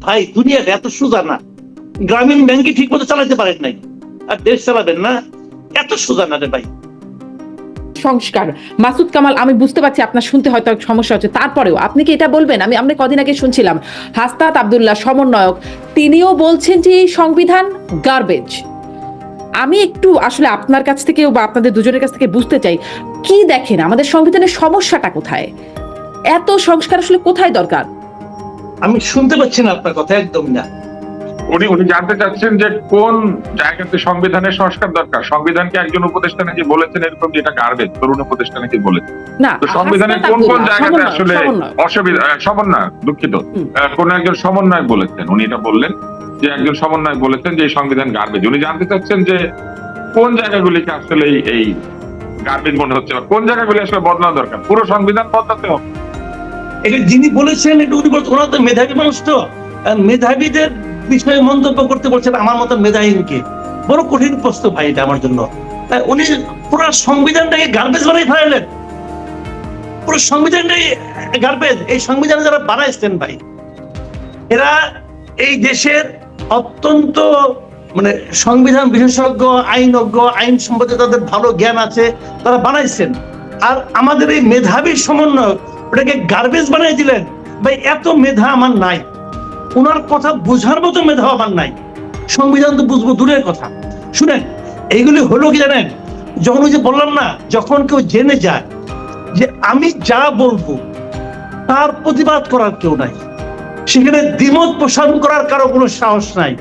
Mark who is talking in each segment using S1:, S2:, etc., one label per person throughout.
S1: ভাই, দুনিয়াতে এত সোজা না। গ্রামীণ ব্যাংকে ঠিক মতো চালাতে পারেন নাই। আর দেশ চালাবেন না। এত সোজা না রে ভাই।
S2: সংস্কার। মাসুদ কামাল, আমি বুঝতে পারছি আপনার শুনতে হয়তো সমস্যা হচ্ছে। তারপরেও আপনি কি এটা বলবেন? আমি, আমরা কদিন আগে শুনছিলাম হাসনাত আব্দুল্লাহ সমন্বয়ক, তিনিও বলছেন যে এই সংবিধান গার্বেজ আমি একটু আসলে আপনার কাছ থেকে বা আপনাদের দুজনের কাছ থেকে বুঝতে চাই, কি দেখেন? আমাদের সংবিধানের সমস্যাটা কোথায়? এত সংস্কার আসলে কোথায় দরকার?
S1: আমি শুনতে পাচ্ছি না আপনার কথা একদম না।
S3: উনি উনি জানতে চাচ্ছেন যে কোন জায়গাতে সংবিধানের সংস্কার দরকার? সংবিধানকে একজন উপদেষ্টা নাকি বলেছেন এরকম যে এটা গার্বেজ তরুণ উপদেষ্টা নাকি বলেছেন?
S2: না
S3: তো সংবিধানের কোন কোন জায়গাতে আসলে অসুবিধা সমন্বয় দুঃখিত। কোন একজন সমন্বয়ক বলেছেন? উনি এটা বললেন যে একজন সমন্বয় বলেছেন যে সংবিধান গার্বেজ উনি জানতে চাচ্ছেন যে কোন জায়গাগুলিকে আসলে এই- এই গার্বেজ মনে হচ্ছে বা কোন জায়গাগুলি আসলে বদলানো দরকার? পুরো সংবিধান বদলাতে হবে।
S1: এটা যিনি বলেছেন এটা উনি বলছেন, ওনারা তো মেধাবী মানুষ তো। মেধাবীদের বিষয়ে মন্তব্য করতে বলছেন, আমার মতো মেধাহীনকে। বড় কঠিন প্রশ্ন ভাই এটা আমার জন্য। উনি পুরো সংবিধানটাকে গার্বেজ বানাই ফেলালেন। পুরো সংবিধানটাই গার্বেজ এই সংবিধান যারা বানাইছেন ভাই, এরা এই দেশের অত্যন্ত মানে সংবিধান বিশেষজ্ঞ, আইনজ্ঞ, আইন সম্পর্কে তাদের ভালো জ্ঞান আছে, তারা বানাইছেন। আর আমাদের এই মেধাবী সমন্বয় ওটাকে গার্বেজ বানিয়ে দিলেন। ভাই, এত মেধা আমার নাই। ওনার কথা বোঝার মতো মেধা আমার নাই। সংবিধান তো বুঝব, দূরের কথা। শুনেন, এইগুলি হলো কি জানেন? যখন ওই যে বললাম না, যখন কেউ জেনে যায় যে আমি যা বলব, তার প্রতিবাদ করার কেউ নাই। সেখানে দ্বিমত পোষণ করার কারও কোনো সাহস নাই।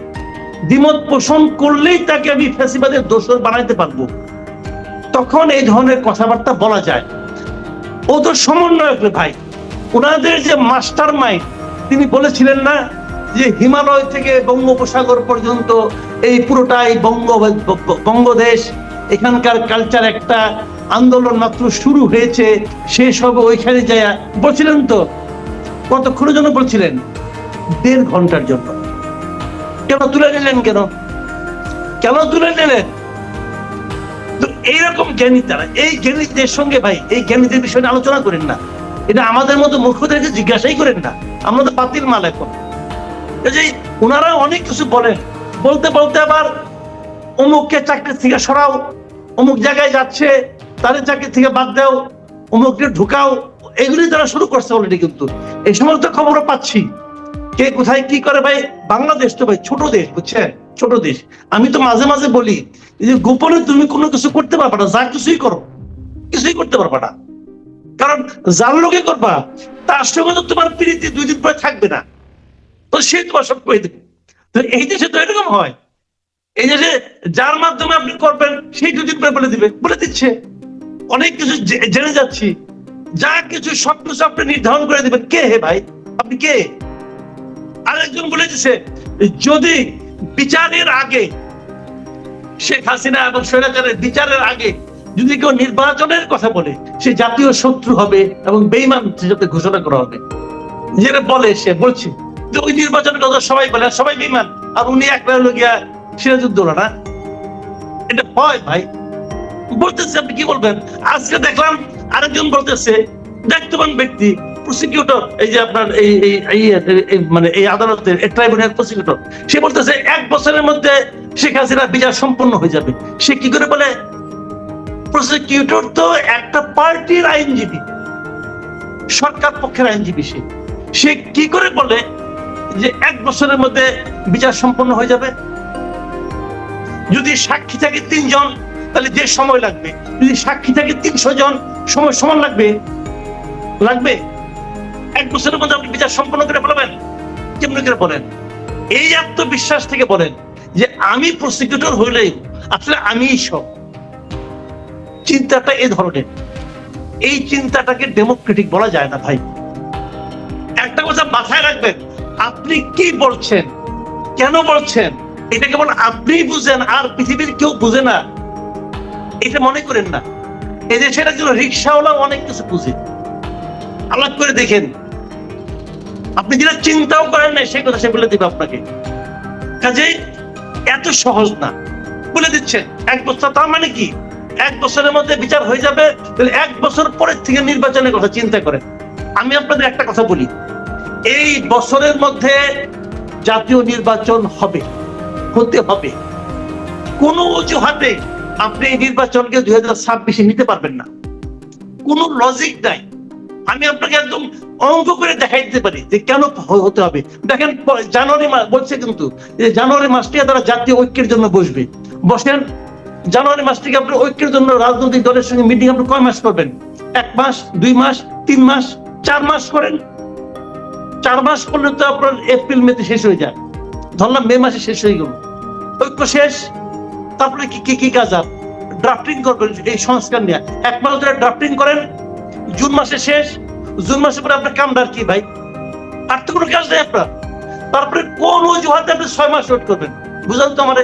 S1: দ্বিমত পোষণ করলেই তাকে আমি ফ্যাসিবাদের দোষর বানাইতে পারব। তখন এই ধরনের কথাবার্তা বলা যায়। ও তো সমন্বয়ক ভাই। ওনাদের যে মাস্টার মাইন্ড তিনি বলেছিলেন না যে হিমালয় থেকে বঙ্গোপসাগর পর্যন্ত এই পুরোটাই বঙ্গ বঙ্গদেশ, এখানকার কালচার একটা আন্দোলন মাত্র শুরু হয়েছে, শেষ হবে ওইখানে যায়। বলছিলেন তো, কতক্ষণের জন্য বলছিলেন? দেড় ঘণ্টার জন্য। কেন তুলে নিলেন কেন? কেন তুলে নিলেন? এইরকম জ্ঞানী তারা, এই জ্ঞানীদের সঙ্গে ভাই, এই জ্ঞানীদের বিষয়ে আলোচনা করেন না। এটা আমাদের মতো মূর্খদেরকে জিজ্ঞাসাই করেন না। আমরা তো পাতিল মাল এখন। যে ওনারা অনেক কিছু বলেন। বলতে বলতে আবার অমুককে চাকরি থেকে সরাও, অমুক জায়গায় যাচ্ছে, তাদের চাকরি থেকে বাদ দাও, অমুককে ঢুকাও, এগুলি তারা শুরু করছে অলরেডি কিন্তু। এই সমস্ত খবরও পাচ্ছি। কে কোথায় কি করে ভাই? বাংলাদেশ তো ভাই, ছোট দেশ, বুঝছেন? ছোট দেশ। আমি তো মাঝে মাঝে বলি যে গোপনে তুমি কোনো কিছু করতে পারবে না, যা কিছুই করো, কিছুই করতে পারবে না। কারণ যার লোকে করবা, তার সঙ্গে তো তোমার প্রীতি দুই দিন পরে থাকবে না। তো সে তোমার সব করে দেবে? তো এই দেশে তো এরকম হয়। এই দেশে যার মাধ্যমে আপনি করবেন সেই দুদিন পরে বলে দিবে, বলে দিচ্ছে। অনেক কিছু জেনে যাচ্ছি। যা কিছু সব কিছু আপনি নির্ধারণ করে দিবেন। কে হে ভাই? আপনি কে? আরেকজন বলে দিছে যদি বিচারের আগে শেখ হাসিনা এবং স্বৈরাচারের বিচারের আগে যদি কেউ নির্বাচনের কথা বলে, সে জাতীয় শত্রু হবে এবং বেইমান হিসেবে ঘোষণা করা হবে। যেটা বলে, সে বলছে, যে ওই নির্বাচনের কথা সবাই বলে সবাই বেইমান আর উনি একবার হলো গিয়া সিরাজউদ্দৌলা, না? এটা হয় ভাই। বলতেছে, আপনি কি বলবেন? আজকে দেখলাম আরেকজন বলতেছে, দায়িত্ববান ব্যক্তি প্রসিকিউটর এই যে আপনার এই, এই- মানে এই আদালতের ট্রাইব্যুনাল প্রসিকিউটর সে বলতেছে এক বছরের মধ্যে শেখ হাসিনা বিচার হয়ে যাবে। সে কি করে বলে? প্রসিকিউটর তো একটা পার্টির আইনজীবী, সরকার পক্ষের আইনজীবী সে। সে কি করে বলে যে এক বছরের মধ্যে বিচার সম্পন্ন হয়ে যাবে? যদি সাক্ষী থাকে তিনজন, তাহলে যে সময় লাগবে? যদি সাক্ষী থাকে তিনশো জন, সময় সমান লাগবে? লাগবে? এক বছরের মধ্যে আপনি বিচার সম্পন্ন করে বলবেন? কেমনি করে বলেন? এই আত্মবিশ্বাস থেকে বলেন যে আমি প্রসিকিউটর হইলেই আসলে আমিই সব। চিন্তাটা এ ধরনের। এই চিন্তাটাকে ডেমোক্রেটিক বলা যায় না ভাই। একটা কথা মাথায় রাখবেন, আপনি কি বলছেন, কেন বলছেন, এটা কেবল আপনিই বুঝেন আর পৃথিবীর কেউ বুঝে না। এটা মনে করেন না। এদেশের একজন রিক্সাওয়ালা অনেক কিছু বুঝে। আলাপ করে দেখেন। আপনি যেটা চিন্তাও করেন না সেই কথা সে বলে দিবে আপনাকে। কাজেই এত সহজ না। বলে দিচ্ছেন এক বছর, তার মানে কি? এক বছরের মধ্যে বিচার হয়ে যাবে, তাহলে এক বছর পরের থেকে নির্বাচনের কথা চিন্তা করেন। আমি আপনাদের একটা কথা বলি। এই বছরের মধ্যে জাতীয় নির্বাচন হবে, হতে হবে। কোন অজুহাতে আপনি এই নির্বাচনকে দুই হাজার ছাব্বিশে নিতে পারবেন না। কোনো লজিক নাই। আমি আপনাকে একদম অঙ্ক করে দেখাই দিতে পারি যে কেন হতে হবে। দেখেন জানুয়ারি মাস বলছে কিন্তু জানুয়ারি মাসটি তারা জাতীয় ঐক্যের জন্য বসবে। বসেন, জানুয়ারি মাস থেকে আপনি ঐক্যের জন্য রাজনৈতিক দলের সঙ্গে মিটিং আপনি কয় মাস করবেন? এক মাস, দুই মাস, তিন মাস, চার মাস করেন। চার মাস করলে তো আপনার এপ্রিল, মেতে শেষ হয়ে যায়। ধরলাম মে মাসে শেষ হয়ে গেল। ঐক্য শেষ। তারপরে কি কি কি কাজ আর? ড্রাফটিং করবেন এই সংস্কার নিয়ে। এক মাস ধরে ড্রাফটিং করেন। জুন মাসে শেষ, জুন মাসে পরে আপনার কামদার কি ভাই? আর তো কোনো কাজ নেই আপনার। তারপরে কোন অজুহাতে আপনি ছয় মাস ওয়েট করবেন? বুঝলেন তো আমারে।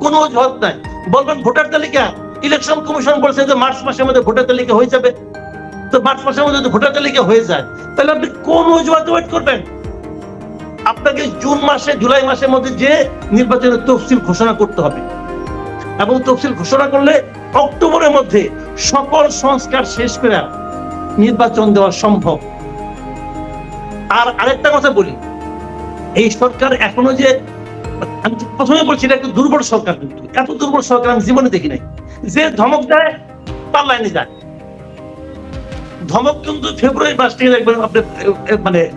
S1: কোন অজুহাত নাই। বলবেন ভোটার তালিকা। ইলেকশন কমিশন বলছে যে মার্চ মাসের মধ্যে ভোটার তালিকা হয়ে যাবে। তো মার্চ মাসের মধ্যে যদি ভোটার তালিকা হয়ে যায়, তাহলে আপনি কোন অজুহাতে ওয়েট করবেন? আপনাকে জুন মাসে, জুলাই মাসের মধ্যে যে নির্বাচনের তফসিল ঘোষণা করতে হবে। এবং তফসিল ঘোষণা করলে অক্টোবরের মধ্যে সকল সংস্কার শেষ করে নির্বাচন দেওয়া সম্ভব। আর আরেকটা কথা বলি, এই সরকার এখনও যে, আমি প্রথমে বলছি এটা একটু দুর্বল সরকার কিন্তু, এত দুর্বল সরকার আমি জীবনে দেখি নাই। যে ধমক দেয়, তার লাইনে যায়। ধমক কিন্তু ফেব্রুয়ারি মাস থেকে দেখবেন আপনি মানে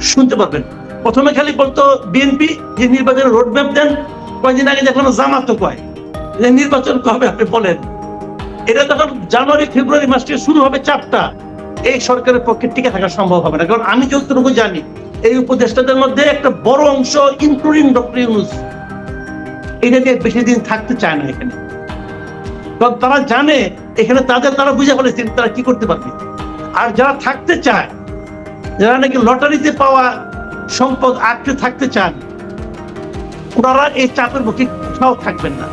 S1: শুনতে পারবেন। প্রথমে খালি বলতো বিএনপি যে নির্বাচনের রোড ম্যাপ দেন, কয়েকদিন আগে দেখলাম জামাত কয়। নির্বাচন কবে আপনি বলেন? এটা যখন জানুয়ারি, ফেব্রুয়ারি মাস থেকে শুরু হবে চাপটা, এই সরকারের পক্ষে টিকে থাকা সম্ভব হবে না। কারণ আমি যতটুকু জানি, এই উপদেষ্টাদের মধ্যে একটা বড় অংশ ইনক্লুডিং ডক্টর ইউনুস। এটা নিয়ে বেশি দিন থাকতে চায় না এখানে। কারণ তারা জানে, এখানে তাদের তারা বুঝে ফেলেছেন তারা কি করতে পারবে। আর যারা থাকতে চায়, যারা নাকি লটারিতে পাওয়া সম্পদ আঁকড়ে থাকতে চান ওনারা এই চাপের মুখে কোথাও থাকবেন না।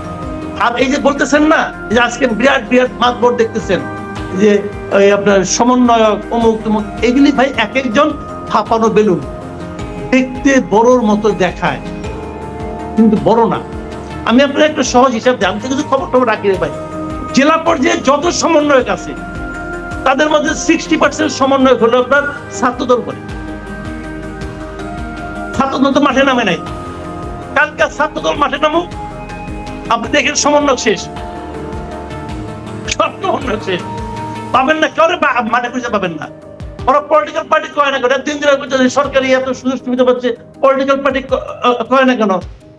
S1: আর এই যে বলতেছেন না, যে আজকে বিরাট বিরাট মাতবর দেখতেছেন, যে ওই আপনার সমন্বয়ক, অমুক, তমুক, এগুলি ভাই এক একজন ফাঁপানো বেলুন। দেখতে বড়র মতো দেখায়, কিন্তু বড় না। আমি আপনার একটা সহজ হিসাব দিই, আমি তো কিছু খবর টবর রাখি রে ভাই। জেলা পর্যায়ে যত সমন্বয়ক আছে, তাদের মধ্যে সিক্সটি পার্সেন্ট সমন্বয়ক হলো আপনার ছাত্রদল করে ছাত্রদল তো মাঠে নামে নাই। কালকে ছাত্রদল মাঠে নামুক আপনি দেখেন সমন্বয় শেষ। পাবেন না কেউ মাঠে খুঁজে পাবেন না। ওরা পলিটিক্যাল পার্টি কয় না কেন? তিন দিনের ভিতরে সরকারি এত সুযোগ সুবিধা পাচ্ছে পলিটিক্যাল পার্টি কয় না কেন?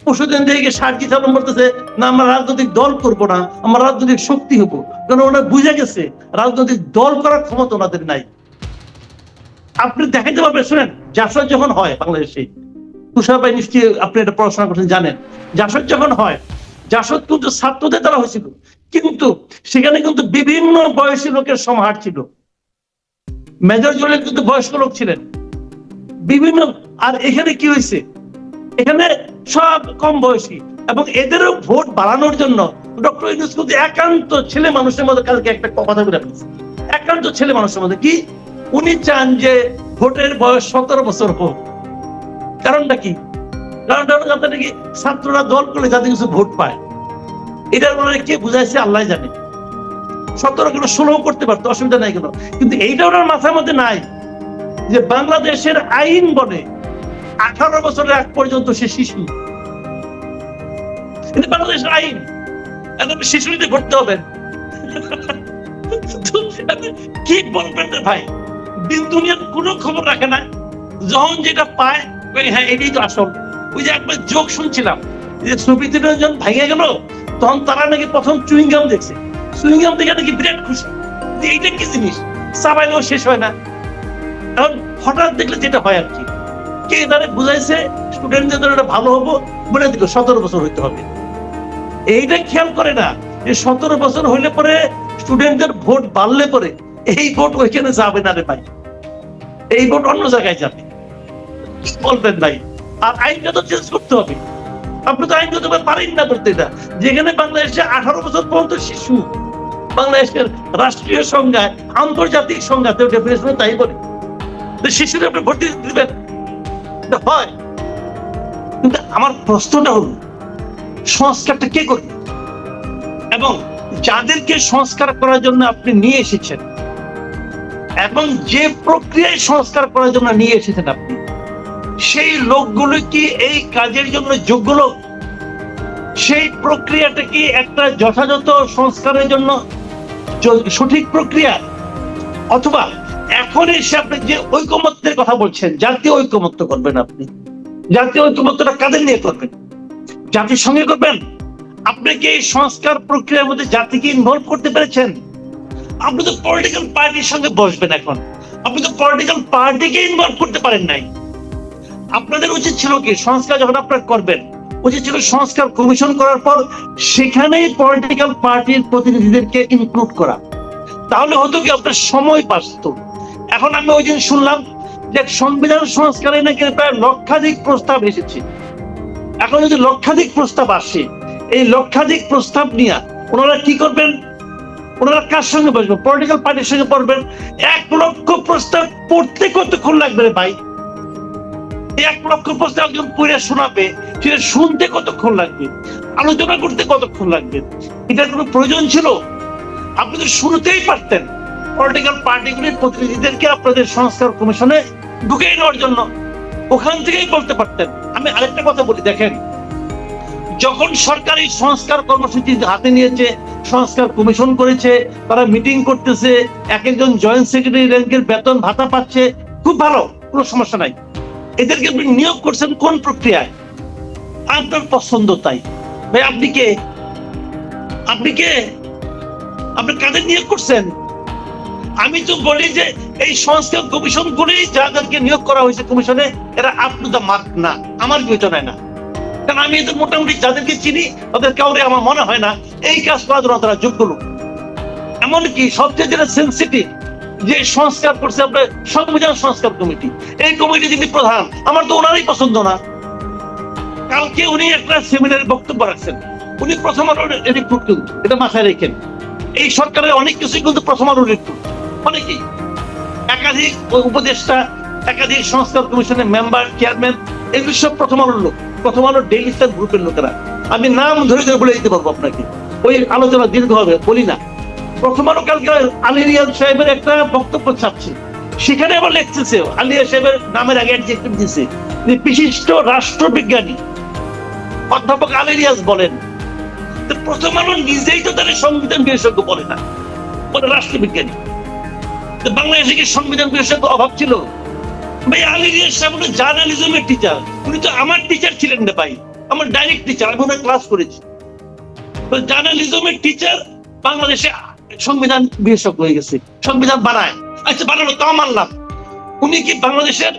S1: পরশুদিন থেকে সার্জি সালাম বলতেছে না, আমরা রাজনৈতিক দল করব না, আমরা রাজনৈতিক শক্তি হব। কারণ ওরা বুঝে গেছে, রাজনৈতিক দল করার ক্ষমতা ওনাদের নাই। আপনি দেখাইতে পারবেন, শুনেন, জাসদ যখন হয় বাংলাদেশে তুষার ভাই নিশ্চয়ই আপনি এটা পড়াশোনা করছেন, জানেন। জাসদ যখন হয় ছাত্রদের দ্বারা হয়েছিল। কিন্তু সেখানে কিন্তু বিভিন্ন বয়সী লোকের সমাহার ছিল। মেজর কিন্তু বয়স্ক লোক ছিলেন। বিভিন্ন, আর এখানে কি হয়েছে? এখানে সব কম বয়সী এবং এদেরও ভোট বাড়ানোর জন্য ডক্টর ইউনুস কিন্তু একান্ত ছেলে মানুষের মধ্যে কালকে একটা কথা বলে একান্ত ছেলে মানুষের মধ্যে কি? উনি চান যে ভোটের বয়স সতেরো বছর হোক। কারণটা কি? যাতে নাকি ছাত্ররা দল করলে যাতে কিছু ভোট পায়। এটার মানে কে বুঝাইছে আল্লাহ জানে। করতে পারতো, অসুবিধা নাই কেন। কিন্তু এইটা ওনার মাথার মধ্যে নাই যে বাংলাদেশের আইন বলে আঠারো বছরের আগ পর্যন্ত সে শিশু। এটা বাংলাদেশের আইন। এখন শিশু নিতে করতে হবে। কি বলবেন ভাই? দিন দুনিয়ার কোনো খবর রাখে না। যখন যেটা পায় হ্যাঁ এটাই তো আসল। ওই যে একবার যোগ শুনছিলাম যে ছবিতে যখন ভেঙে গেল, তখন তারা নাকি প্রথম চুইংগাম দেখছে। চুইংগাম দেখে নাকি বিরাট খুশি যে এইটা কি জিনিস? চাবাইলেও শেষ হয় না। এখন হঠাৎ দেখলে যেটা হয় আর কি। কে তারা বুঝাইছে স্টুডেন্টদের জন্য এটা ভালো হব বলে দিল, সতেরো বছর হইতে হবে। এইটা খেয়াল করে না, যে সতেরো বছর হইলে পরে স্টুডেন্টদের ভোট বাড়লে পরে এই ভোট ওইখানে যাবে না রে ভাই। এই ভোট অন্য জায়গায় যাবে। বলবেন ভাই। আর চেঞ্জ করতে হবে। আপনি তো আইন করতে পারেন না করতে এটা। যেখানে বাংলাদেশে আঠারো বছর পর্যন্ত শিশু, বাংলাদেশের রাষ্ট্রীয় সংজ্ঞায় আন্তর্জাতিক সংজ্ঞাতে তাই বলে। শিশুরা আপনি ভর্তি দিবেন। হয়। কিন্তু আমার প্রশ্নটা হল, সংস্কারটা কে করবে? এবং যাদেরকে সংস্কার করার জন্য আপনি নিয়ে এসেছেন, এবং যে প্রক্রিয়ায় সংস্কার করার জন্য নিয়ে এসেছেন আপনি সেই লোকগুলো কি এই কাজের জন্য যোগ্য লোক? সেই প্রক্রিয়াটা কি একটা যথাযথ সংস্কারের জন্য সঠিক প্রক্রিয়া? অথবা এখন এসে আপনি যে ঐকমত্যের কথা বলছেন, জাতীয় ঐকমত্য করবেন আপনি। জাতীয় ঐকমত্যটা কাদের নিয়ে করবেন? জাতির সঙ্গে করবেন? আপনি কি এই সংস্কার প্রক্রিয়ার মধ্যে জাতিকে ইনভলভ করতে পেরেছেন? আপনি তো পলিটিক্যাল পার্টির সঙ্গে বসবেন এখন। আপনি তো পলিটিক্যাল পার্টিকে ইনভলভ করতে পারেন নাই। আপনাদের উচিত ছিল কি, সংস্কার যখন আপনারা করবেন, উচিত ছিল সংস্কার কমিশন করার পর সেখানেই পলিটিক্যাল পার্টির প্রতিনিধিদেরকে ইনক্লুড করা। তাহলে হতো কি, আপনার সময় বাঁচত। এখন আমি ওই দিন শুনলাম যে সংবিধান সংস্কারে নাকি প্রায় লক্ষাধিক প্রস্তাব এসেছে। এখন যদি লক্ষাধিক প্রস্তাব আসে, এই লক্ষাধিক প্রস্তাব নিয়ে ওনারা কি করবেন? ওনারা কার সঙ্গে বসবেন? পলিটিক্যাল পার্টির সঙ্গে পড়বেন এক লক্ষ প্রস্তাব পড়তে কতক্ষণ লাগবে ভাই? এক লক্ষ প্রস্তাব একজন পড়ে শোনাবে সেটা শুনতে কতক্ষণ লাগবে? আলোচনা করতে কতক্ষণ লাগবে? এটার কোনো প্রয়োজন ছিল? আপনি তো শুরুতেই পারতেন। পলিটিক্যাল পার্টিগুলির প্রতিনিধিদেরকে আপনাদের সংস্কার কমিশনে ঢুকে নেওয়ার জন্য ওখান থেকেই বলতে পারতেন। আমি আরেকটা কথা বলি, দেখেন। যখন সরকার এই সংস্কার কর্মসূচি হাতে নিয়েছে, সংস্কার কমিশন করেছে, তারা মিটিং করতেছে, এক একজন জয়েন্ট সেক্রেটারি র্যাঙ্কের বেতন ভাতা পাচ্ছে, খুব ভালো, কোনো সমস্যা নাই। এদেরকে আপনি নিয়োগ করছেন কোন প্রক্রিয়ায়? আপনার পছন্দ তাই। ভাই, আপনি কে? আপনি কে? আপনি কাদের নিয়োগ করছেন? আমি তো বলি যে এই সংস্কার কমিশন গুলি যাদেরকে নিয়োগ করা হয়েছে কমিশনে, এরা আপ টু দ্য মার্ক না। আমার বিবেচনায় না। কারণ আমি এদের মোটামুটি যাদেরকে চিনি তাদের কাউরে আমার মনে হয় না, এই কাজ করার জন্য তারা যোগ্য লোক। এমনকি সবচেয়ে যেটা সেন্সিটিভ যে সংস্কার করছে আপনার সংবিধান সংস্কার কমিটি। এই কমিটি যিনি প্রধান, আমার তো ওনারই পছন্দ না। কালকে উনি একটা সেমিনারে বক্তব্য রাখছেন। উনি প্রথম আলোর রিক্রুট কিন্তু এটা মাথায় রেখেন। এই সরকারের অনেক কিছুই কিন্তু প্রথম আলোর রিক্রুট অনেকেই। একাধিক উপদেষ্টা, একাধিক সংস্কার কমিশনের মেম্বার, চেয়ারম্যান এগুলো সব প্রথম আলোর লোক, প্রথম আলোর ডেইলি গ্রুপের লোকেরা। আমি নাম ধরে ধরে বলে দিতে পারব আপনাকে। ওই আলোচনা দীর্ঘ হবে, বলি না। প্রথম আলো কালকে আলী রিয়াজ সাহেবের একটা বক্তব্য ছাপছে। সেখানে আবার লিখতেছে, আলিয়া সাহেবের নামের আগে অ্যাডজেক্টিভ দিছে বিশিষ্ট রাষ্ট্রবিজ্ঞানী অধ্যাপক আলী রিয়াজ বলেন প্রথম আলো নিজেই তো তাদের সংবিধান বিশেষজ্ঞ বলে না, বলে রাষ্ট্রবিজ্ঞানী। বাংলাদেশে কি সংবিধান বিশেষজ্ঞ অভাব ছিল? ভাই আলী রিয়াজ সাহেব জার্নালিজমের টিচার উনি তো আমার টিচার ছিলেন না ভাই, আমার ডাইরেক্ট টিচার আমি ক্লাস করেছি। তো জার্নালিজমের টিচার বাংলাদেশে সংবিধান বিশেষজ্ঞ হয়ে গেছে। সংবিধান বানায় আচ্ছা বানানো তাও মানলাম উনি কি বাংলাদেশের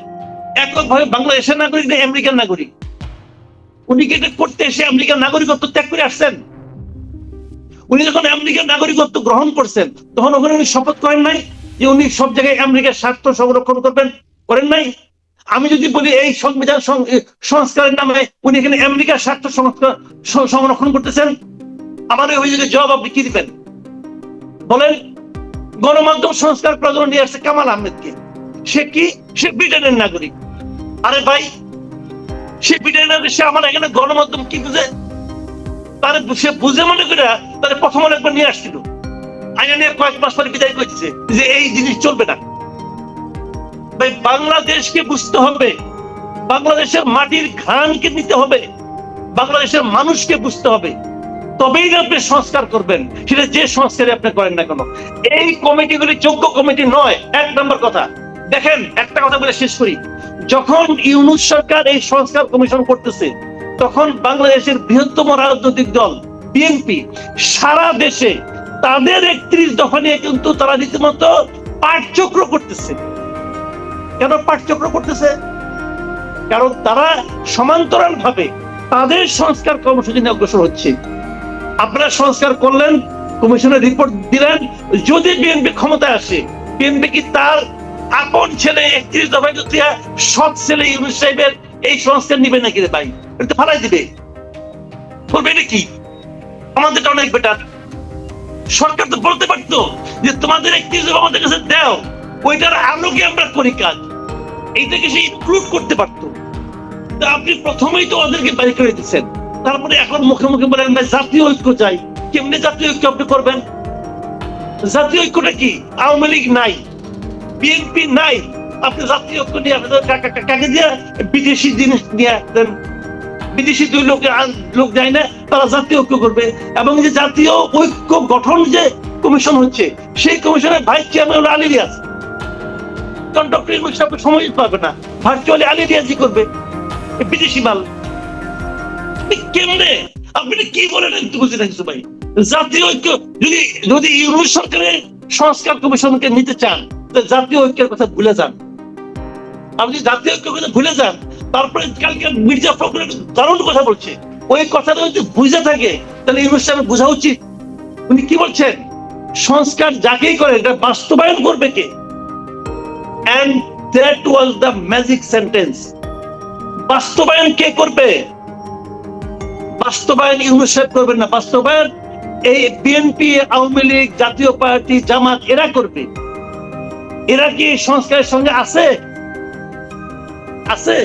S1: এককভাবে বাংলাদেশের নাগরিক না আমেরিকান নাগরিক? উনি কি এটা করতে এসে আমেরিকার নাগরিকত্ব ত্যাগ করে আসছেন? উনি যখন আমেরিকার নাগরিকত্ব গ্রহণ করছেন, তখন ওখানে উনি শপথ করেন নাই যে উনি সব জায়গায় আমেরিকার স্বার্থ সংরক্ষণ করবেন? করেন নাই? আমি যদি বলি এই সংবিধান সংস্কারের নামে উনি এখানে আমেরিকার স্বার্থ সংরক্ষণ করতেছেন, আমার এই অভিযোগের জবাব আপনি কি দিবেন? বলেন, গণমাধ্যম সংস্কার প্রজন্ম নিয়ে আসছে কামাল আহমেদকে। সে কি? সে ব্রিটেনের নাগরিক। আরে ভাই, সে ব্রিটেনের নাগরিক, সে আমার এখানে গণমাধ্যম কি বুঝে? তার সে বুঝে মনে করে তার প্রথম একবার নিয়ে আসছিল। আইনা নিয়ে কয়েক মাস পরে বিদায় করছে যে এই জিনিস চলবে না। ভাই, বাংলাদেশকে বুঝতে হবে। বাংলাদেশের মাটির ঘ্রাণকে নিতে হবে। বাংলাদেশের মানুষকে বুঝতে হবে। তবেই আপনি সংস্কার করবেন, সেটা যে সংস্কারে আপনি করেন না কেন। এই কমিটিগুলি যোগ্য কমিটি নয়, এক নম্বর কথা। দেখেন, একটা কথা বলে শেষ করি। যখন ইউনুস সরকার এই সংস্কার কমিশন করতেছে, তখন বাংলাদেশের বৃহত্তম রাজনৈতিক দল, বিএনপি, সারা দেশে তাদের একত্রিশ দফা নিয়ে কিন্তু তারা রীতিমতো পাঠচক্র করতেছে। কেন পাঠচক্র করতেছে? কারণ তারা সমান্তরাল ভাবে তাদের সংস্কার কর্মসূচি নিয়ে অগ্রসর হচ্ছে। আপনারা সংস্কার করলেন, কমিশনের রিপোর্ট দিলেন। যদি বিএনপি ক্ষমতায় আসে বিএনপি কি তার আপন ছেলে, একত্রিশ দফায় দিয়া সৎ ছেলে ইউনুস সাহেবের এই সংস্কার নিবে নাকি রে ভাই? এটা ফালাই দিবে। বলবে এটা কি? আমাদেরটা অনেক বেটার সরকার তো বলতে পারতো যে তোমাদের একত্রিশ দফা আমাদের কাছে দাও, ওইটার আলোকে আমরা করি কাজ। এইটাকে সে ইনক্লুড করতে পারতো। আপনি প্রথমেই তো ওদেরকে বাইরে করে দিচ্ছেন তারপরে এখন মুখে মুখে বলেন, ভাই, জাতীয় ঐক্য চাই। কেমনি জাতীয় ঐক্য আপনি করবেন? জাতীয় ঐক্যটা কি? আওয়ামী লীগ নাই, বিএনপি নাই। আপনি জাতীয় ঐক্য নিয়ে কাকে দিয়ে বিদেশি জিনিস নিয়ে দেন বিদেশি দুই লোক লোক যায় না, তারা জাতীয় ঐক্য করবে। এবং যে জাতীয় ঐক্য গঠন যে কমিশন হচ্ছে, সেই কমিশনের ভাইস চেয়ারম্যান আলী রিয়াজ। কারণ ডক্টর ইউনুস সময় পাবে না। ভার্চুয়ালি আলী রিয়াজই করবে। বিদেশি মাল। আপনি কেমনে আপনি কি বলেন বুঝি না কিছু ভাই। জাতীয় ঐক্য, যদি যদি ইউরোপ সরকারের সংস্কার কমিশনকে নিতে চান জাতীয় ঐক্যের কথা ভুলে যান। আপনি জাতীয় ঐক্যের কথা ভুলে যান, তারপরে কালকে মির্জা ফখরুল দারুণ কথা বলছে। ওই কথাটা যদি বুঝে থাকে, তাহলে ইউরোপ সাহেব বোঝা উচিত। উনি কি বলছেন? সংস্কার যাকেই করে, এটা বাস্তবায়ন করবে কে? And that was the magic sentence বাস্তবায়ন কে করবে? বাস্তবায়ন ইউনিসেফ করবেন না, বাস্তবায়ন এই বিএনপি আওয়ামী লীগ, জাতীয় পার্টি, জামাত, এরা করবে। এরা কি সংস্কারের সঙ্গে আছে? আছে?